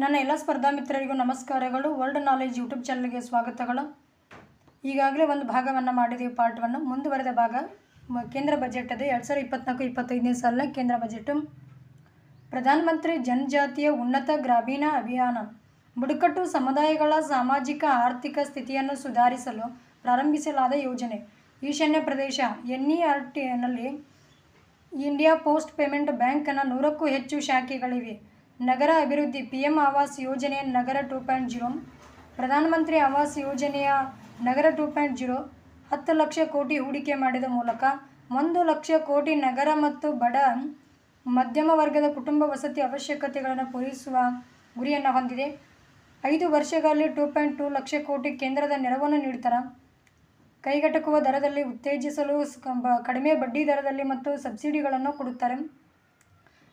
ನನ್ನ ಎಲ್ಲ ಸ್ಪರ್ಧಾ ಮಿತ್ರರಿಗೂ ನಮಸ್ಕಾರಗಳು. ವರ್ಲ್ಡ್ ನಾಲೆಜ್ ಯೂಟ್ಯೂಬ್ ಚಾನಲ್ಗೆ ಸ್ವಾಗತಗಳು. ಈಗಾಗಲೇ ಒಂದು ಭಾಗವನ್ನು ಮಾಡಿದ್ದೀವಿ ಪಾಠವನ್ನು ಮುಂದುವರೆದ ಭಾಗ ಕೇಂದ್ರ ಬಜೆಟ್ ಅದು. ಎರಡು ಸಾವಿರದ ಇಪ್ಪತ್ನಾಲ್ಕು, ಇಪ್ಪತ್ತೈದನೇ ಸಾಲಿನ ಕೇಂದ್ರ ಬಜೆಟು ಪ್ರಧಾನಮಂತ್ರಿ ಜನಜಾತಿಯ ಉನ್ನತ ಗ್ರಾಮೀಣ ಅಭಿಯಾನ. ಬುಡಕಟ್ಟು ಸಮುದಾಯಗಳ ಸಾಮಾಜಿಕ, ಆರ್ಥಿಕ ಸ್ಥಿತಿಯನ್ನು ಸುಧಾರಿಸಲು ಪ್ರಾರಂಭಿಸಲಾದ ಯೋಜನೆ. ಈಶಾನ್ಯ ಪ್ರದೇಶ ಎನ್ ಇ ಆರ್ ಟಿನಲ್ಲಿ ಇಂಡಿಯಾ ಪೋಸ್ಟ್ ಪೇಮೆಂಟ್ ಬ್ಯಾಂಕ್ನ ನೂರಕ್ಕೂ ಹೆಚ್ಚು ಶಾಖೆಗಳಿವೆ. ನಗರ ಅಭಿವೃದ್ಧಿ ಪಿ ಎಂ ಆವಾಸ್ ಯೋಜನೆಯ ನಗರ ಟೂ ಪಾಯಿಂಟ್ ಜೀರೋ ಪ್ರಧಾನಮಂತ್ರಿ ಆವಾಸ್ ಯೋಜನೆಯ ನಗರ ಟೂ ಪಾಯಿಂಟ್ ಜೀರೋ ಹತ್ತು ಲಕ್ಷ ಕೋಟಿ ಹೂಡಿಕೆ ಮಾಡಿದ ಮೂಲಕ ಒಂದು ಲಕ್ಷ ಕೋಟಿ ನಗರ ಮತ್ತು ಬಡ, ಮಧ್ಯಮ ವರ್ಗದ ಕುಟುಂಬ ವಸತಿ ಅವಶ್ಯಕತೆಗಳನ್ನು ಪೂರೈಸುವ ಗುರಿಯನ್ನು ಹೊಂದಿದೆ. ಐದು ವರ್ಷಗಳಲ್ಲಿ ಟೂ ಪಾಯಿಂಟ್ ಟೂ ಲಕ್ಷ ಕೋಟಿ ಕೇಂದ್ರದ ನೆರವನ್ನು ನೀಡ್ತಾರೆ. ಕೈಗೆಟಕುವ ದರದಲ್ಲಿ ಉತ್ತೇಜಿಸಲು ಕಡಿಮೆ ಬಡ್ಡಿ ದರದಲ್ಲಿ ಮತ್ತು ಸಬ್ಸಿಡಿಗಳನ್ನು ಕೊಡುತ್ತಾರೆ.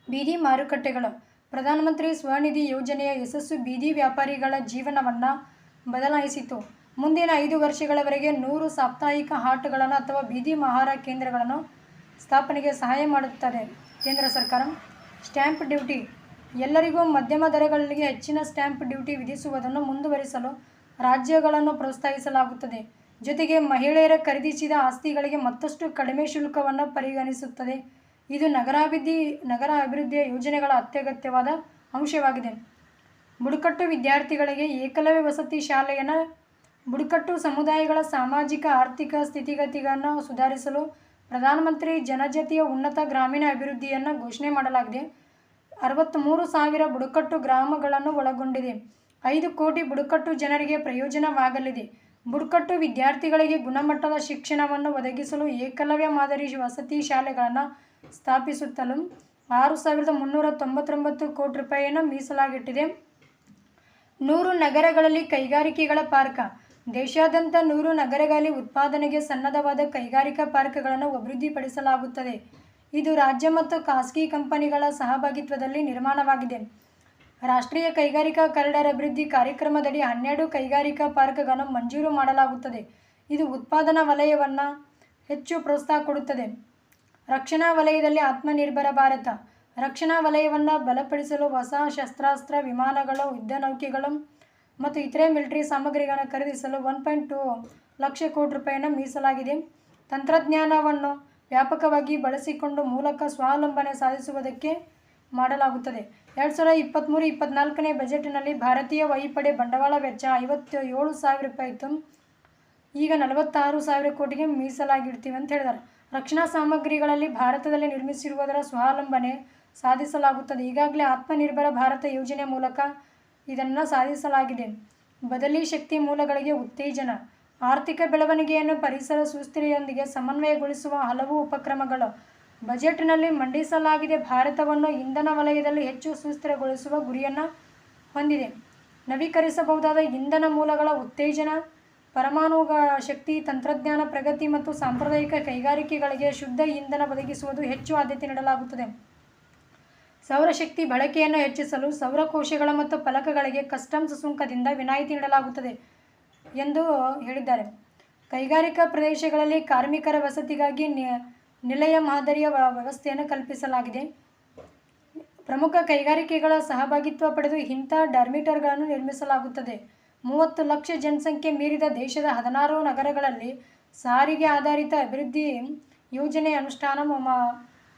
ಬೀದಿ ಮಾರುಕಟ್ಟೆಗಳು ಪ್ರಧಾನಮಂತ್ರಿ ಸ್ವನಿಧಿ ಯೋಜನೆಯ ಯಶಸ್ಸು ಬೀದಿ ವ್ಯಾಪಾರಿಗಳ ಜೀವನವನ್ನು ಬದಲಾಯಿಸಿತು. ಮುಂದಿನ ಐದು ವರ್ಷಗಳವರೆಗೆ ನೂರು ಸಾಪ್ತಾಹಿಕ ಹಾಟ್ಗಳನ್ನು ಅಥವಾ ಬೀದಿ ಮಹಾರ ಕೇಂದ್ರಗಳನ್ನು ಸ್ಥಾಪನೆಗೆ ಸಹಾಯ ಮಾಡುತ್ತದೆ. ಕೇಂದ್ರ ಸರ್ಕಾರ ಸ್ಟ್ಯಾಂಪ್ ಡ್ಯೂಟಿ. ಎಲ್ಲರಿಗೂ ಮಧ್ಯಮ ದರಗಳಿಗೆ ಹೆಚ್ಚಿನ ಸ್ಟ್ಯಾಂಪ್ ಡ್ಯೂಟಿ ವಿಧಿಸುವುದನ್ನು ಮುಂದುವರಿಸಲು ರಾಜ್ಯಗಳನ್ನು ಪ್ರೋತ್ಸಾಹಿಸಲಾಗುತ್ತದೆ. ಜೊತೆಗೆ ಮಹಿಳೆಯರ ಖರೀದಿಸಿದ ಆಸ್ತಿಗಳಿಗೆ ಮತ್ತಷ್ಟು ಕಡಿಮೆ ಶುಲ್ಕವನ್ನು ಪರಿಗಣಿಸುತ್ತದೆ. ಇದು ನಗರಾಭಿವೃದ್ಧಿ ನಗರ ಅಭಿವೃದ್ಧಿಯ ಯೋಜನೆಗಳ ಅತ್ಯಗತ್ಯವಾದ ಅಂಶವಾಗಿದೆ. ಬುಡಕಟ್ಟು ವಿದ್ಯಾರ್ಥಿಗಳಿಗೆ ಏಕಲವ್ಯ ವಸತಿ ಶಾಲೆಯನ್ನು, ಬುಡಕಟ್ಟು ಸಮುದಾಯಗಳ ಸಾಮಾಜಿಕ, ಆರ್ಥಿಕ ಸ್ಥಿತಿಗತಿಗಳನ್ನು ಸುಧಾರಿಸಲು ಪ್ರಧಾನಮಂತ್ರಿ ಜನಜಾತಿಯ ಉನ್ನತ ಗ್ರಾಮೀಣ ಅಭಿವೃದ್ಧಿಯನ್ನು ಘೋಷಣೆ ಮಾಡಲಾಗಿದೆ. ಅರವತ್ತ್ಮೂರು ಸಾವಿರ ಬುಡಕಟ್ಟು ಗ್ರಾಮಗಳನ್ನು ಒಳಗೊಂಡಿದೆ. ಐದು ಕೋಟಿ ಬುಡಕಟ್ಟು ಜನರಿಗೆ ಪ್ರಯೋಜನವಾಗಲಿದೆ. ಬುಡಕಟ್ಟು ವಿದ್ಯಾರ್ಥಿಗಳಿಗೆ ಗುಣಮಟ್ಟದ ಶಿಕ್ಷಣವನ್ನು ಒದಗಿಸಲು ಏಕಲವ್ಯ ಮಾದರಿ ವಸತಿ ಶಾಲೆಗಳನ್ನು ಸ್ಥಾಪಿಸುತ್ತಲೂ ಆರು ಸಾವಿರದ ಮುನ್ನೂರ ತೊಂಬತ್ತೊಂಬತ್ತು ಕೋಟಿ ರೂಪಾಯಿಯನ್ನು ಮೀಸಲಾಗಿಟ್ಟಿದೆ. ನೂರು ನಗರಗಳಲ್ಲಿ ಕೈಗಾರಿಕೆಗಳ ಪಾರ್ಕ. ದೇಶಾದ್ಯಂತ ನೂರು ನಗರಗಳಲ್ಲಿ ಉತ್ಪಾದನೆಗೆ ಸನ್ನದ್ಧವಾದ ಕೈಗಾರಿಕಾ ಪಾರ್ಕ್ಗಳನ್ನು ಅಭಿವೃದ್ಧಿಪಡಿಸಲಾಗುತ್ತದೆ. ಇದು ರಾಜ್ಯ ಮತ್ತು ಖಾಸಗಿ ಕಂಪನಿಗಳ ಸಹಭಾಗಿತ್ವದಲ್ಲಿ ನಿರ್ಮಾಣವಾಗಿದೆ. ರಾಷ್ಟ್ರೀಯ ಕೈಗಾರಿಕಾ ಕಾರಿಡಾರ್ ಅಭಿವೃದ್ಧಿ ಕಾರ್ಯಕ್ರಮದಡಿ ಹನ್ನೆರಡು ಕೈಗಾರಿಕಾ ಪಾರ್ಕ್ಗಳನ್ನು ಮಂಜೂರು ಮಾಡಲಾಗುತ್ತದೆ. ಇದು ಉತ್ಪಾದನಾ ವಲಯವನ್ನು ಹೆಚ್ಚು ಪ್ರೋತ್ಸಾಹ ಕೊಡುತ್ತದೆ. ರಕ್ಷಣಾ ವಲಯದಲ್ಲಿ ಆತ್ಮನಿರ್ಭರ ಭಾರತ. ರಕ್ಷಣಾ ವಲಯವನ್ನು ಬಲಪಡಿಸಲು ಹೊಸ ಶಸ್ತ್ರಾಸ್ತ್ರ, ವಿಮಾನಗಳು ಯುದ್ಧನೌಕೆಗಳು ಮತ್ತು ಇತರೆ ಮಿಲಿಟರಿ ಸಾಮಗ್ರಿಗಳನ್ನು ಖರೀದಿಸಲು ಒನ್ ಪಾಯಿಂಟ್ ಟು ಲಕ್ಷ ಕೋಟಿ ರೂಪಾಯಿಯನ್ನು ಮೀಸಲಾಗಿದೆ. ತಂತ್ರಜ್ಞಾನವನ್ನು ವ್ಯಾಪಕವಾಗಿ ಬಳಸಿಕೊಂಡು ಮೂಲಕ ಸ್ವಾವಲಂಬನೆ ಸಾಧಿಸುವುದಕ್ಕೆ ಮಾಡಲಾಗುತ್ತದೆ. ಎರಡು ಸಾವಿರದ ಇಪ್ಪತ್ತ್ಮೂರು ಇಪ್ಪತ್ತ್ನಾಲ್ಕನೇ ಬಜೆಟ್ನಲ್ಲಿ ಭಾರತೀಯ ವಾಯುಪಡೆ ಬಂಡವಾಳ ವೆಚ್ಚ ಐವತ್ತು ಏಳು ಸಾವಿರ ರೂಪಾಯಿ ಇತ್ತು ಈಗ ನಲವತ್ತಾರು ಸಾವಿರ ಕೋಟಿಗೆ ಮೀಸಲಾಗಿಡ್ತೀವಿ ಅಂತ ಹೇಳಿದ್ದಾರೆ ರಕ್ಷಣಾ ಸಾಮಗ್ರಿಗಳಲ್ಲಿ ಭಾರತದಲ್ಲಿ ನಿರ್ಮಿಸಿರುವುದರ ಸ್ವಾವಲಂಬನೆ ಸಾಧಿಸಲಾಗುತ್ತದೆ. ಈಗಾಗಲೇ ಆತ್ಮನಿರ್ಭರ ಭಾರತ ಯೋಜನೆ ಮೂಲಕ ಇದನ್ನು ಸಾಧಿಸಲಾಗಿದೆ. ಬದಲಿ ಶಕ್ತಿ ಮೂಲಗಳಿಗೆ ಉತ್ತೇಜನ, ಆರ್ಥಿಕ ಬೆಳವಣಿಗೆಯನ್ನು ಪರಿಸರ ಸುಸ್ಥಿರೆಯೊಂದಿಗೆ ಸಮನ್ವಯಗೊಳಿಸುವ ಹಲವು ಉಪಕ್ರಮಗಳು ಬಜೆಟ್ನಲ್ಲಿ ಮಂಡಿಸಲಾಗಿದೆ. ಭಾರತವನ್ನು ಇಂಧನ ವಲಯದಲ್ಲಿ ಹೆಚ್ಚು ಸುಸ್ಥಿರಗೊಳಿಸುವ ಗುರಿಯನ್ನು ಹೊಂದಿದೆ. ನವೀಕರಿಸಬಹುದಾದ ಇಂಧನ ಮೂಲಗಳ ಉತ್ತೇಜನ, ಪರಮಾಣು ಶಕ್ತಿ, ತಂತ್ರಜ್ಞಾನ, ಪ್ರಗತಿ ಮತ್ತು ಸಾಂಪ್ರದಾಯಿಕ ಕೈಗಾರಿಕೆಗಳಿಗೆ ಶುದ್ಧ ಇಂಧನ ಒದಗಿಸುವುದು ಹೆಚ್ಚು ಆದ್ಯತೆ ನೀಡಲಾಗುತ್ತದೆ. ಸೌರಶಕ್ತಿ ಬಳಕೆಯನ್ನು ಹೆಚ್ಚಿಸಲು ಸೌರಕೋಶಗಳ ಮತ್ತು ಫಲಕಗಳಿಗೆ ಕಸ್ಟಮ್ಸ್ ಸುಂಕದಿಂದ ವಿನಾಯಿತಿ ನೀಡಲಾಗುತ್ತದೆ ಎಂದು ಹೇಳಿದ್ದಾರೆ. ಕೈಗಾರಿಕಾ ಪ್ರದೇಶಗಳಲ್ಲಿ ಕಾರ್ಮಿಕರ ವಸತಿಗಾಗಿ ನಿಲಯ ಮಾದರಿಯ ವ್ಯ- ವ್ಯವಸ್ಥೆಯನ್ನು ಕಲ್ಪಿಸಲಾಗಿದೆ. ಪ್ರಮುಖ ಕೈಗಾರಿಕೆಗಳ ಸಹಭಾಗಿತ್ವ ಪಡೆದು ಇಂಥ ಡರ್ಮಿಟರ್ಗಳನ್ನು ನಿರ್ಮಿಸಲಾಗುತ್ತದೆ. ಮೂವತ್ತು ಲಕ್ಷ ಜನಸಂಖ್ಯೆ ಮೀರಿದ ದೇಶದ ಹದಿನಾರು ನಗರಗಳಲ್ಲಿ ಸಾರಿಗೆ ಆಧಾರಿತ ಅಭಿವೃದ್ಧಿ ಯೋಜನೆ ಅನುಷ್ಠಾನ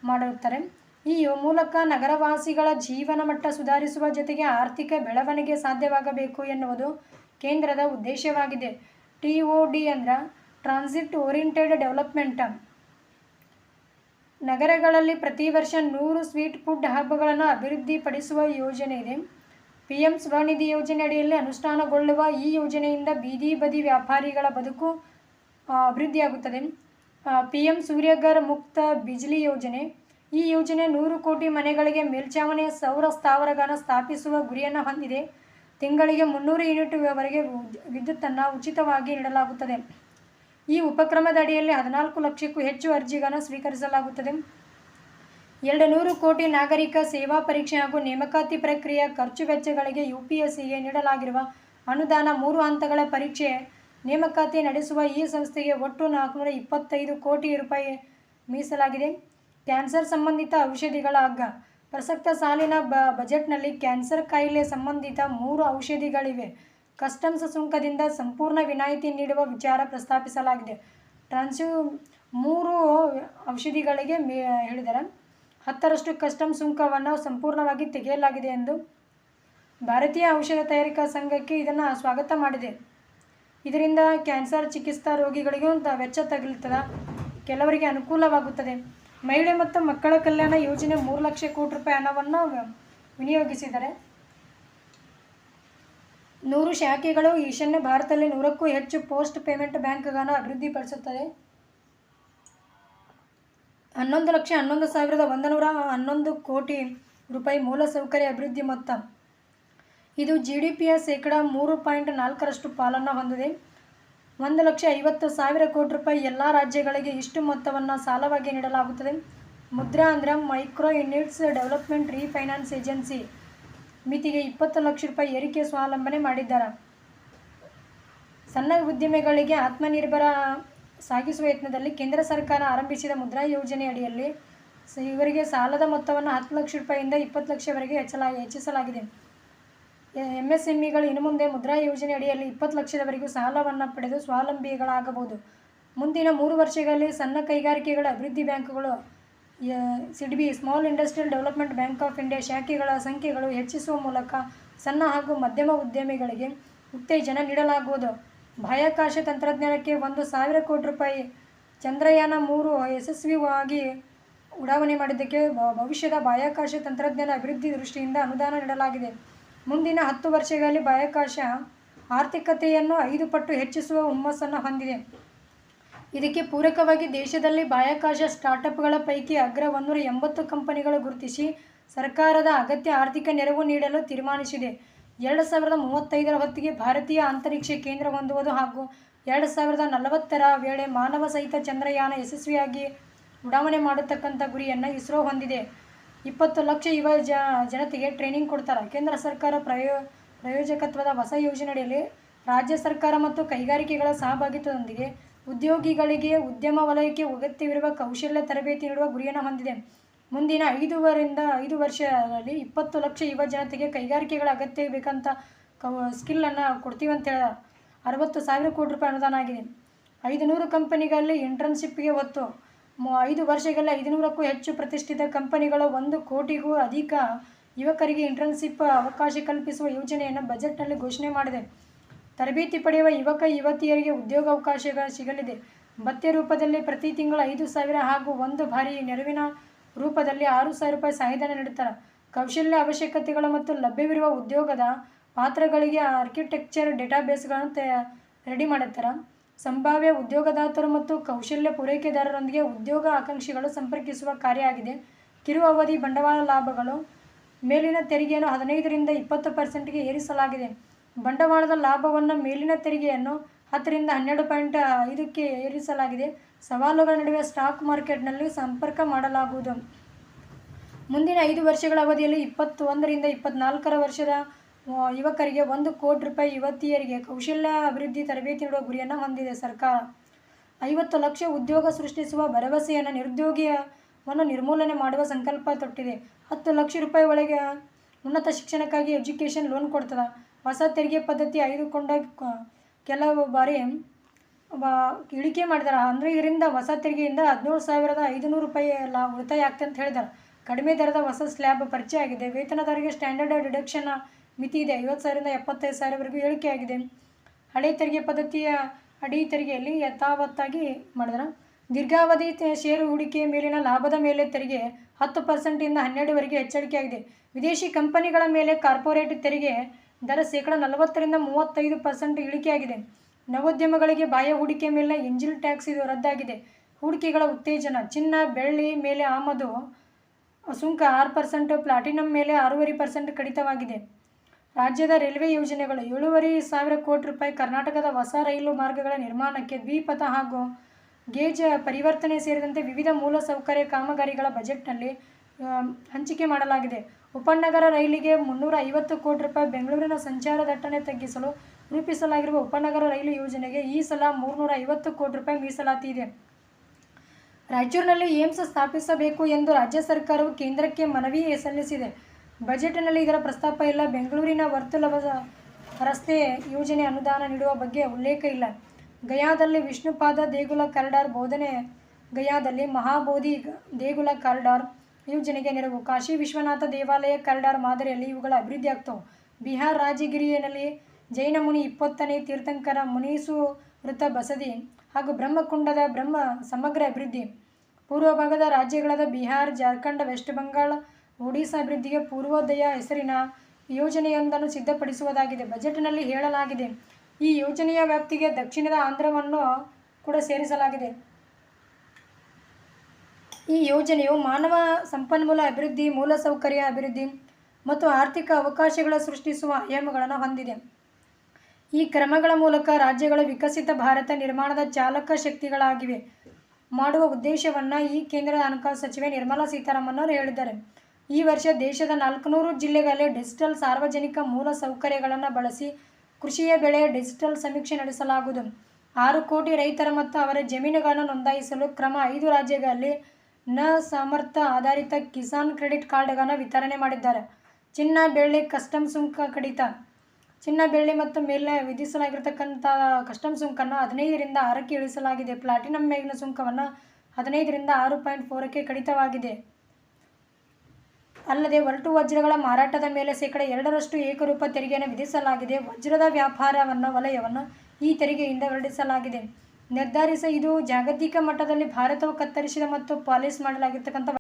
ಮಾಡುತ್ತಾರೆ. ಈ ಮೂಲಕ ನಗರವಾಸಿಗಳ ಜೀವನ ಮಟ್ಟ ಸುಧಾರಿಸುವ ಜೊತೆಗೆ ಆರ್ಥಿಕ ಬೆಳವಣಿಗೆ ಸಾಧ್ಯವಾಗಬೇಕು ಎನ್ನುವುದು ಕೇಂದ್ರದ ಉದ್ದೇಶವಾಗಿದೆ. ಟಿ ಒ ಡಿ ಅಂದ್ರೆ, ಟ್ರಾನ್ಸಿಟ್ ಓರಿಯೆಂಟೆಡ್ ಡೆವಲಪ್ಮೆಂಟ್ ನಗರಗಳಲ್ಲಿ ಪ್ರತಿ ವರ್ಷ ನೂರು ಸ್ವೀಟ್ ಫುಡ್ ಹಬ್ಗಳನ್ನು ಅಭಿವೃದ್ಧಿಪಡಿಸುವ ಯೋಜನೆ ಇದೆ. ಪಿ ಎಂ ಸ್ವನಿಧಿ ಯೋಜನೆ ಅಡಿಯಲ್ಲಿ ಅನುಷ್ಠಾನಗೊಳ್ಳುವ ಈ ಯೋಜನೆಯಿಂದ ಬೀದಿ ಬದಿ ವ್ಯಾಪಾರಿಗಳ ಬದುಕು ಅಭಿವೃದ್ಧಿಯಾಗುತ್ತದೆ. ಪಿ ಎಂ ಸೂರ್ಯಗರ್ ಮುಕ್ತ ಬಿಜ್ಲಿ ಯೋಜನೆ. ಈ ಯೋಜನೆ ನೂರು ಕೋಟಿ ಮನೆಗಳಿಗೆ ಮೇಲ್ಛಾವಣಿಯ ಸೌರ ಸ್ಥಾವರಗಳನ್ನು ಸ್ಥಾಪಿಸುವ ಗುರಿಯನ್ನು ಹೊಂದಿದೆ. ತಿಂಗಳಿಗೆ ಮುನ್ನೂರು ಯೂನಿಟ್ವರೆಗೆ ವಿದ್ಯುತ್ತನ್ನು ಉಚಿತವಾಗಿ ನೀಡಲಾಗುತ್ತದೆ. ಈ ಉಪಕ್ರಮದ ಅಡಿಯಲ್ಲಿ ಹದಿನಾಲ್ಕು ಲಕ್ಷಕ್ಕೂ ಹೆಚ್ಚು ಅರ್ಜಿಗಳನ್ನು ಸ್ವೀಕರಿಸಲಾಗುತ್ತದೆ. ಎರಡು ನೂರು ಕೋಟಿ ನಾಗರಿಕ ಸೇವಾ ಪರೀಕ್ಷೆ ಹಾಗೂ ನೇಮಕಾತಿ ಪ್ರಕ್ರಿಯೆ ಖರ್ಚು ವೆಚ್ಚಗಳಿಗೆ ಯು ಪಿ ನೀಡಲಾಗಿರುವ ಅನುದಾನ ಮೂರು ಹಂತಗಳ ಪರೀಕ್ಷೆ ನೇಮಕಾತಿ ನಡೆಸುವ ಈ ಸಂಸ್ಥೆಗೆ ಒಟ್ಟು ನಾಲ್ಕುನೂರ ಇಪ್ಪತ್ತೈದು ಕೋಟಿ ರೂಪಾಯಿ ಮೀಸಲಾಗಿದೆ. ಕ್ಯಾನ್ಸರ್ ಸಂಬಂಧಿತ ಔಷಧಿಗಳ ಹಗ್ಗ. ಪ್ರಸಕ್ತ ಸಾಲಿನ ಬಜೆಟ್ನಲ್ಲಿ ಕ್ಯಾನ್ಸರ್ ಕಾಯಿಲೆ ಸಂಬಂಧಿತ ಮೂರು ಔಷಧಿಗಳಿವೆ. ಕಸ್ಟಮ್ಸ್ ಸುಂಕದಿಂದ ಸಂಪೂರ್ಣ ವಿನಾಯಿತಿ ನೀಡುವ ವಿಚಾರ ಪ್ರಸ್ತಾಪಿಸಲಾಗಿದೆ. ಟ್ರಾನ್ಸ್ಯೂ ಮೂರು ಔಷಧಿಗಳಿಗೆ ಮೇ ಹತ್ತರಷ್ಟು ಕಸ್ಟಮ್ ಸುಂಕವನ್ನು ಸಂಪೂರ್ಣವಾಗಿ ತೆಗೆಯಲಾಗಿದೆ ಎಂದು ಭಾರತೀಯ ಔಷಧ ತಯಾರಿಕಾ ಸಂಘಕ್ಕೆ ಇದನ್ನು ಸ್ವಾಗತ ಮಾಡಿದೆ. ಇದರಿಂದ ಕ್ಯಾನ್ಸರ್, ಚಿಕಿತ್ಸಾ ರೋಗಿಗಳಿಗೂ ವೆಚ್ಚ ತಗಲುತ್ತದೆ. ಕೆಲವರಿಗೆ ಅನುಕೂಲವಾಗುತ್ತದೆ. ಮಹಿಳೆ ಮತ್ತು ಮಕ್ಕಳ ಕಲ್ಯಾಣ ಯೋಜನೆ ಮೂರು ಲಕ್ಷ ಕೋಟಿ ರೂಪಾಯಿ ಹಣವನ್ನು ವಿನಿಯೋಗಿಸಿದ್ದಾರೆ. ನೂರು ಶಾಖೆಗಳು ಈಶಾನ್ಯ ಭಾರತದಲ್ಲಿ ನೂರಕ್ಕೂ ಹೆಚ್ಚು ಪೋಸ್ಟ್ ಪೇಮೆಂಟ್ ಬ್ಯಾಂಕ್ಗಳನ್ನು ಅಭಿವೃದ್ಧಿಪಡಿಸುತ್ತದೆ ಹನ್ನೊಂದು ಲಕ್ಷ ಹನ್ನೊಂದು ಸಾವಿರದ ಒಂದು ನೂರ ಹನ್ನೊಂದು ಕೋಟಿ ರೂಪಾಯಿ ಮೂಲಸೌಕರ್ಯ ಅಭಿವೃದ್ಧಿ ಮೊತ್ತ. ಇದು ಜಿ ಡಿ ಪಿಯ ಶೇಕಡ ಮೂರು ಪಾಯಿಂಟ್ ನಾಲ್ಕರಷ್ಟು ಪಾಲನ್ನು ಹೊಂದಿದೆ. ಒಂದು ಲಕ್ಷ ಐವತ್ತು ಸಾವಿರ ಕೋಟಿ ರೂಪಾಯಿ ಎಲ್ಲ ರಾಜ್ಯಗಳಿಗೆ ಇಷ್ಟು ಮೊತ್ತವನ್ನು ಸಾಲವಾಗಿ ನೀಡಲಾಗುತ್ತದೆ. ಮುದ್ರಾ ಅಂದ್ರೆ micro units development refinance agency. ಮಿತಿಗೆ ಇಪ್ಪತ್ತು ಲಕ್ಷ ರೂಪಾಯಿ ಏರಿಕೆ ಸ್ವಾವಲಂಬನೆ ಮಾಡಿದ್ದಾರೆ. ಸಣ್ಣ ಉದ್ಯಮಿಗಳಿಗೆ ಆತ್ಮನಿರ್ಭರ ಸಾಗಿಸುವ ಯತ್ನದಲ್ಲಿ ಕೇಂದ್ರ ಸರ್ಕಾರ ಆರಂಭಿಸಿದ ಮುದ್ರಾ ಯೋಜನೆ ಅಡಿಯಲ್ಲಿ ಇವರಿಗೆ ಸಾಲದ ಮೊತ್ತವನ್ನು ಹತ್ತು ಲಕ್ಷ ರೂಪಾಯಿಯಿಂದ ಇಪ್ಪತ್ತು ಲಕ್ಷವರೆಗೆ ಹೆಚ್ಚಲ ಹೆಚ್ಚಿಸಲಾಗಿದೆ. ಎಂ ಎಸ್ ಎಂಇಗಳು ಇನ್ನು ಮುಂದೆ ಮುದ್ರಾ ಯೋಜನೆ ಅಡಿಯಲ್ಲಿ ಇಪ್ಪತ್ತು ಲಕ್ಷದವರೆಗೂ ಸಾಲವನ್ನು ಪಡೆದು ಸ್ವಾವಲಂಬಿಗಳಾಗಬಹುದು. ಮುಂದಿನ ಮೂರು ವರ್ಷಗಳಲ್ಲಿ ಸಣ್ಣ ಕೈಗಾರಿಕೆಗಳ ಅಭಿವೃದ್ಧಿ ಬ್ಯಾಂಕುಗಳು SIDBI small industrial development bank of India ಶಾಖೆಗಳ ಸಂಖ್ಯೆಗಳು ಹೆಚ್ಚಿಸುವ ಮೂಲಕ ಸಣ್ಣ ಹಾಗೂ ಮಧ್ಯಮ ಉದ್ಯಮಿಗಳಿಗೆ ಉತ್ತೇಜನ ನೀಡಲಾಗುವುದು. ಬಾಹ್ಯಾಕಾಶ ತಂತ್ರಜ್ಞಾನಕ್ಕೆ ಒಂದು ಸಾವಿರ ಕೋಟಿ ರೂಪಾಯಿ ಚಂದ್ರಯಾನ ಮೂರು ಯಶಸ್ವಿಯಾಗಿ ಉಡಾವಣೆ ಮಾಡಿದ್ದಕ್ಕೆ ಭವಿಷ್ಯದ ಬಾಹ್ಯಾಕಾಶ ತಂತ್ರಜ್ಞಾನ ಅಭಿವೃದ್ಧಿ ದೃಷ್ಟಿಯಿಂದ ಅನುದಾನ ನೀಡಲಾಗಿದೆ. ಮುಂದಿನ ಹತ್ತು ವರ್ಷಗಳಲ್ಲಿ ಬಾಹ್ಯಾಕಾಶ ಆರ್ಥಿಕತೆಯನ್ನು ಐದು ಪಟ್ಟು ಹೆಚ್ಚಿಸುವ ಹುಮ್ಮಸ್ಸನ್ನು ಹೊಂದಿದೆ. ಇದಕ್ಕೆ ಪೂರಕವಾಗಿ ದೇಶದಲ್ಲಿ ಬಾಹ್ಯಾಕಾಶ ಸ್ಟಾರ್ಟಪ್ಗಳ ಪೈಕಿ ಅಗ್ರ ಒಂದೂರ ಎಂಬತ್ತು ಕಂಪನಿಗಳು ಗುರುತಿಸಿ ಸರ್ಕಾರದ ಅಗತ್ಯ ಆರ್ಥಿಕ ನೆರವು ನೀಡಲು ತೀರ್ಮಾನಿಸಿದೆ. ಎರಡು ಸಾವಿರದ ಮೂವತ್ತೈದರ ಹೊತ್ತಿಗೆ ಭಾರತೀಯ ಅಂತರಿಕ್ಷ ಕೇಂದ್ರ ಹೊಂದುವುದು ಹಾಗೂ ಎರಡು ಸಾವಿರದ ನಲವತ್ತರ ವೇಳೆ ಮಾನವ ಸಹಿತ ಚಂದ್ರಯಾನ ಯಶಸ್ವಿಯಾಗಿ ಉಡಾವಣೆ ಮಾಡತಕ್ಕಂಥ ಗುರಿಯನ್ನು ಇಸ್ರೋ ಹೊಂದಿದೆ. ಇಪ್ಪತ್ತು ಲಕ್ಷ ಯುವ ಜನತೆಗೆ ಟ್ರೈನಿಂಗ್ ಕೊಡ್ತಾರೆ. ಕೇಂದ್ರ ಸರ್ಕಾರ ಪ್ರಯೋ, ಪ್ರಯೋಜಕತ್ವದ ಹೊಸ ಯೋಜನೆಯಲ್ಲಿ ರಾಜ್ಯ ಸರ್ಕಾರ ಮತ್ತು ಕೈಗಾರಿಕೆಗಳ ಸಹಭಾಗಿತ್ವದೊಂದಿಗೆ ಉದ್ಯೋಗಿಗಳಿಗೆ ಉದ್ಯಮ ವಲಯಕ್ಕೆ ಅಗತ್ಯವಿರುವ ಕೌಶಲ್ಯ ತರಬೇತಿ ನೀಡುವ ಗುರಿಯನ್ನು ಹೊಂದಿದೆ. ಮುಂದಿನ ಐದೂವರಿಂದ ಐದು ವರ್ಷದಲ್ಲಿ ಇಪ್ಪತ್ತು ಲಕ್ಷ ಯುವ ಜನತೆಗೆ ಕೈಗಾರಿಕೆಗಳ ಅಗತ್ಯ ಬೇಕಂತ ಕೌ ಸ್ಕಿಲ್ಲನ್ನು ಕೊಡ್ತೀವಿ ಅಂತ ಹೇಳ, ಅರವತ್ತು ಸಾವಿರ ಕೋಟಿ ರೂಪಾಯಿ ಅನುದಾನ ಆಗಿದೆ. ಐದುನೂರು ಕಂಪನಿಗಳಲ್ಲಿ ಇಂಟರ್ನ್ಶಿಪ್ಗೆ ಒತ್ತು. ಐದು ವರ್ಷಗಳಲ್ಲಿ ಐದುನೂರಕ್ಕೂ ಹೆಚ್ಚು ಪ್ರತಿಷ್ಠಿತ ಕಂಪನಿಗಳ ಒಂದು ಕೋಟಿಗೂ ಅಧಿಕ ಯುವಕರಿಗೆ ಇಂಟರ್ನ್ಶಿಪ್ ಅವಕಾಶ ಕಲ್ಪಿಸುವ ಯೋಜನೆಯನ್ನು ಬಜೆಟ್ನಲ್ಲಿ ಘೋಷಣೆ ಮಾಡಿದೆ. ತರಬೇತಿ ಪಡೆಯುವ ಯುವಕ, ಯುವತಿಯರಿಗೆ ಉದ್ಯೋಗಾವಕಾಶಗಳು ಸಿಗಲಿದೆ. ಭತ್ಯೆ ರೂಪದಲ್ಲಿ ಪ್ರತಿ ತಿಂಗಳು ಐದು ಸಾವಿರ ಹಾಗೂ ಒಂದು ಬಾರಿ ನೆರವಿನ ರೂಪದಲ್ಲಿ ಆರು ಸಾವಿರ ರೂಪಾಯಿ ಸಹಾಯಧನ ನೀಡುತ್ತಾರೆ. ಕೌಶಲ್ಯ ಅವಶ್ಯಕತೆಗಳು ಮತ್ತು ಲಭ್ಯವಿರುವ ಉದ್ಯೋಗದ ಪಾತ್ರಗಳಿಗೆ ಆರ್ಕಿಟೆಕ್ಚರ್ ಡೇಟಾಬೇಸ್ಗಳನ್ನು ತಯ ರೆಡಿ ಮಾಡುತ್ತಾರೆ. ಸಂಭಾವ್ಯ ಉದ್ಯೋಗದಾತರು ಮತ್ತು ಕೌಶಲ್ಯ ಪೂರೈಕೆದಾರರೊಂದಿಗೆ ಉದ್ಯೋಗ ಆಕಾಂಕ್ಷಿಗಳು ಸಂಪರ್ಕಿಸುವ ಕಾರ್ಯ ಆಗಿದೆ. ಕಿರು ಅವಧಿ ಬಂಡವಾಳ ಲಾಭಗಳು ಮೇಲಿನ ತೆರಿಗೆಯನ್ನು ಹದಿನೈದರಿಂದ ಇಪ್ಪತ್ತು ಪರ್ಸೆಂಟ್ಗೆ ಏರಿಸಲಾಗಿದೆ. ಬಂಡವಾಳದ ಲಾಭವನ್ನು ಮೇಲಿನ ತೆರಿಗೆಯನ್ನು ಹತ್ತರಿಂದ ಹನ್ನೆರಡು ಪಾಯಿಂಟ್ ಐದಕ್ಕೆ ಏರಿಸಲಾಗಿದೆ. ಸವಾಲುಗಳ ನಡುವೆ ಸ್ಟಾಕ್ ಮಾರ್ಕೆಟ್ನಲ್ಲಿ ಸಂಪರ್ಕ ಮಾಡಲಾಗುವುದು. ಮುಂದಿನ ಐದು ವರ್ಷಗಳ ಅವಧಿಯಲ್ಲಿ ಇಪ್ಪತ್ತೊಂದರಿಂದ ಇಪ್ಪತ್ನಾಲ್ಕರ ವರ್ಷದ ಯುವಕರಿಗೆ ಒಂದು ಕೋಟಿ ರೂಪಾಯಿ ಯುವತಿಯರಿಗೆ ಕೌಶಲ್ಯ ಅಭಿವೃದ್ಧಿ ತರಬೇತಿ ನೀಡುವ ಗುರಿಯನ್ನು ಹೊಂದಿದೆ ಸರ್ಕಾರ. ಐವತ್ತು ಲಕ್ಷ ಉದ್ಯೋಗ ಸೃಷ್ಟಿಸುವ ಭರವಸೆಯನ್ನು ನಿರುದ್ಯೋಗಿಯವನ್ನು ನಿರ್ಮೂಲನೆ ಮಾಡುವ ಸಂಕಲ್ಪ ತೊಟ್ಟಿದೆ. ಹತ್ತು ಲಕ್ಷ ರೂಪಾಯಿ ಒಳಗೆ ಉನ್ನತ ಶಿಕ್ಷಣಕ್ಕಾಗಿ ಎಜುಕೇಷನ್ ಲೋನ್ ಕೊಡ್ತದೆ. ಹೊಸ ತೆರಿಗೆ ಪದ್ಧತಿ ಆಯ್ದುಕೊಂಡ ಕೆಲವು ಬಾರಿ ಇಳಿಕೆ ಮಾಡಿದಾರೆ ಅಂದರೆ ಇದರಿಂದ ಹೊಸ ತೆರಿಗೆಯಿಂದ ಹದಿನೇಳು ಸಾವಿರದ ಐದುನೂರು ರೂಪಾಯಿ ಲಾ, ಉಳಿತಾಯ ಆಗ್ತದೆ ಅಂತ ಹೇಳಿದ್ದಾರೆ ಕಡಿಮೆ ದರದ ಹೊಸ ಸ್ಲ್ಯಾಬ್ ಪರಿಚಯ ಆಗಿದೆ. ವೇತನದಾರರಿಗೆ ಸ್ಟ್ಯಾಂಡರ್ಡ್ ಡಿಡಕ್ಷನ್ ಮಿತಿ ಇದೆ. ಐವತ್ತು ಸಾವಿರದಿಂದ ಎಪ್ಪತ್ತೈದು ಸಾವಿರವರೆಗೂ ಇಳಿಕೆ ಆಗಿದೆ. ಹಳೆ ತೆರಿಗೆ ಪದ್ಧತಿಯ ಅಡಿ ತೆರಿಗೆಯಲ್ಲಿ ಯಥಾವತ್ತಾಗಿ ಮಾಡಿದ್ರೆ. ದೀರ್ಘಾವಧಿ ಷೇರು ಹೂಡಿಕೆ ಮೇಲಿನ ಲಾಭದ ಮೇಲೆ ತೆರಿಗೆ ಹತ್ತು ಪರ್ಸೆಂಟಿಂದ ಹನ್ನೆರಡುವರೆಗೆ ಹೆಚ್ಚಳಿಕೆಯಾಗಿದೆ ವಿದೇಶಿ ಕಂಪನಿಗಳ ಮೇಲೆ ಕಾರ್ಪೊರೇಟ್ ತೆರಿಗೆ ದರ ಶೇಕಡ ನಲವತ್ತರಿಂದ ಮೂವತ್ತೈದು ಪರ್ಸೆಂಟ್ ಇಳಿಕೆಯಾಗಿದೆ. ನವೋದ್ಯಮಗಳಿಗೆ ಬಾಹ್ಯ ಹೂಡಿಕೆ ಮೇಲಿನ ಎಂಜಿಲ್ ಟ್ಯಾಕ್ಸ್ ಇದು ರದ್ದಾಗಿದೆ. ಹೂಡಿಕೆಗಳ ಉತ್ತೇಜನ, ಚಿನ್ನ, ಬೆಳ್ಳಿ ಮೇಲೆ ಆಮದು ಸುಂಕ ಆರು ಪರ್ಸೆಂಟ್, ಪ್ಲಾಟಿನಂ ಮೇಲೆ ಆರೂವರೆ ಪರ್ಸೆಂಟ್ ಕಡಿತವಾಗಿದೆ. ರಾಜ್ಯದ ರೈಲ್ವೆ ಯೋಜನೆಗಳು ಏಳುವರೆ ಸಾವಿರ ಕೋಟಿ ರೂಪಾಯಿ ಕರ್ನಾಟಕದ ಹೊಸ ರೈಲು ಮಾರ್ಗಗಳ ನಿರ್ಮಾಣಕ್ಕೆ ದ್ವಿಪಥ ಹಾಗೂ ಗೇಜ್ ಪರಿವರ್ತನೆ ಸೇರಿದಂತೆ ವಿವಿಧ ಮೂಲಸೌಕರ್ಯ ಕಾಮಗಾರಿಗಳ ಬಜೆಟ್ನಲ್ಲಿ ಹಂಚಿಕೆ ಮಾಡಲಾಗಿದೆ. ಉಪನಗರ ರೈಲಿಗೆ ಮುನ್ನೂರ ಐವತ್ತು ಕೋಟಿ ರೂಪಾಯಿ ಬೆಂಗಳೂರಿನ ಸಂಚಾರ ದಟ್ಟಣೆ ತಗ್ಗಿಸಲು ರೂಪಿಸಲಾಗಿರುವ ಉಪನಗರ ರೈಲು ಯೋಜನೆಗೆ ಈ ಸಲ ಮೂರುನೂರ ಐವತ್ತು ಕೋಟಿ ರೂಪಾಯಿ ಮೀಸಲಾತಿ ಇದೆ. ರಾಯಚೂರಿನಲ್ಲಿ ಏಮ್ಸ್ ಸ್ಥಾಪಿಸಬೇಕು ಎಂದು ರಾಜ್ಯ ಸರ್ಕಾರವು ಕೇಂದ್ರಕ್ಕೆ ಮನವಿ ಸಲ್ಲಿಸಿದೆ. ಬಜೆಟ್ನಲ್ಲಿ ಇದರ ಪ್ರಸ್ತಾಪ ಇಲ್ಲ. ಬೆಂಗಳೂರಿನ ವರ್ತುಲ ರಸ್ತೆ ಯೋಜನೆ ಅನುದಾನ ನೀಡುವ ಬಗ್ಗೆ ಉಲ್ಲೇಖ ಇಲ್ಲ. ಗಯಾದಲ್ಲಿ ವಿಷ್ಣುಪಾದ ದೇಗುಲ ಕಾರಿಡಾರ್ ಬೋಧನೆ, ಗಯಾದಲ್ಲಿ ಮಹಾಬೋಧಿ ದೇಗುಲ ಕಾರಿಡಾರ್ ಯೋಜನೆಗೆ ನೆರವು. ಕಾಶಿ ವಿಶ್ವನಾಥ ದೇವಾಲಯ ಕಾರಿಡಾರ್ ಮಾದರಿಯಲ್ಲಿ ಇವುಗಳ ಅಭಿವೃದ್ಧಿ ಆಗ್ತವೆ ಬಿಹಾರ ರಾಜಗಿರಿಯಲ್ಲಿ ಜೈನ ಮುನಿ ಇಪ್ಪತ್ತನೇ ತೀರ್ಥಂಕರ ಮುನೀಸು ವೃತ್ತ ಬಸದಿ ಹಾಗೂ ಬ್ರಹ್ಮಕುಂಡದ ಬ್ರಹ್ಮ ಸಮಗ್ರ ಅಭಿವೃದ್ಧಿ. ಪೂರ್ವ ಭಾಗದ ರಾಜ್ಯಗಳಾದ ಬಿಹಾರ್, ಜಾರ್ಖಂಡ್, ವೆಸ್ಟ್ ಬಂಗಾಳ, ಒಡಿಶಾ ಅಭಿವೃದ್ಧಿಗೆ ಪೂರ್ವೋದಯ ಹೆಸರಿನ ಯೋಜನೆಯೊಂದನ್ನು ಸಿದ್ಧಪಡಿಸುವುದಾಗಿದೆ. ಬಜೆಟ್ನಲ್ಲಿ ಹೇಳಲಾಗಿದೆ ಈ ಯೋಜನೆಯ ವ್ಯಾಪ್ತಿಗೆ ದಕ್ಷಿಣದ ಆಂಧ್ರವನ್ನು ಕೂಡ ಸೇರಿಸಲಾಗಿದೆ. ಈ ಯೋಜನೆಯು ಮಾನವ ಸಂಪನ್ಮೂಲ ಅಭಿವೃದ್ಧಿ ಮೂಲಸೌಕರ್ಯ ಅಭಿವೃದ್ಧಿ ಮತ್ತು ಆರ್ಥಿಕ ಅವಕಾಶಗಳ ಸೃಷ್ಟಿಸುವ ಆಯಾಮಗಳನ್ನು ಹೊಂದಿದೆ. ಈ ಕ್ರಮಗಳ ಮೂಲಕ ರಾಜ್ಯಗಳು ವಿಕಸಿತ ಭಾರತ ನಿರ್ಮಾಣದ ಚಾಲಕ ಶಕ್ತಿಗಳಾಗಿವೆ ಮಾಡುವ ಉದ್ದೇಶವನ್ನು ಈ ಕೇಂದ್ರದ ಹಣಕಾಸು ಸಚಿವೆ ನಿರ್ಮಲಾ ಸೀತಾರಾಮನ್ ಅವರು ಹೇಳಿದ್ದಾರೆ. ಈ ವರ್ಷ ದೇಶದ ನಾಲ್ಕುನೂರು ಜಿಲ್ಲೆಗಳಲ್ಲಿ ಡಿಜಿಟಲ್ ಸಾರ್ವಜನಿಕ ಮೂಲ ಸೌಕರ್ಯಗಳನ್ನು ಬಳಸಿ ಕೃಷಿಯ ಬೆಳೆ ಡಿಜಿಟಲ್ ಸಮೀಕ್ಷೆ ನಡೆಸಲಾಗುವುದು. ಆರು ಕೋಟಿ ರೈತರ ಮತ್ತು ಅವರ ಜಮೀನುಗಳನ್ನು ನೋಂದಾಯಿಸಲು ಕ್ರಮ ಐದು ರಾಜ್ಯಗಳಲ್ಲಿ ನ ಸಮರ್ಥ ಆಧಾರಿತ ಕಿಸಾನ್ ಕ್ರೆಡಿಟ್ ಕಾರ್ಡ್ಗಳನ್ನು ವಿತರಣೆ ಮಾಡಿದ್ದಾರೆ. ಚಿನ್ನ ಬೆಳ್ಳಿ ಕಸ್ಟಮ್ ಸುಂಕ ಕಡಿತ. ಚಿನ್ನ ಬೆಳ್ಳಿ ಮತ್ತು ಮೇಲೆ ವಿಧಿಸಲಾಗಿರತಕ್ಕಂಥ ಕಸ್ಟಮ್ ಸುಂಕನ್ನು ಹದಿನೈದರಿಂದ ಆರಕ್ಕೆ ಇಳಿಸಲಾಗಿದೆ. ಪ್ಲಾಟಿನಂ ಮೇಲಿನ ಸುಂಕವನ್ನು ಹದಿನೈದರಿಂದ ಆರು ಪಾಯಿಂಟ್ ಫೋರಕ್ಕೆ ಕಡಿತವಾಗಿದೆ. ಅಲ್ಲದೆ ಒರಟು ವಜ್ರಗಳ ಮಾರಾಟದ ಮೇಲೆ ಶೇಕಡ ಎರಡರಷ್ಟು ಏಕರೂಪ ತೆರಿಗೆಯನ್ನು ವಿಧಿಸಲಾಗಿದೆ. ವಜ್ರದ ವ್ಯಾಪಾರವನ್ನು, ವಲಯವನ್ನು ಈ ತೆರಿಗೆಯಿಂದ ಹೊರಡಿಸಲಾಗಿದೆ. ನಿರ್ಧರಿಸ ಇದು ಜಾಗತಿಕ ಮಟ್ಟದಲ್ಲಿ ಭಾರತವು ಕತ್ತರಿಸಿದ ಮತ್ತು ಪಾಲಿಸ್ ಮಾಡಲಾಗಿರ್ತಕ್ಕಂಥ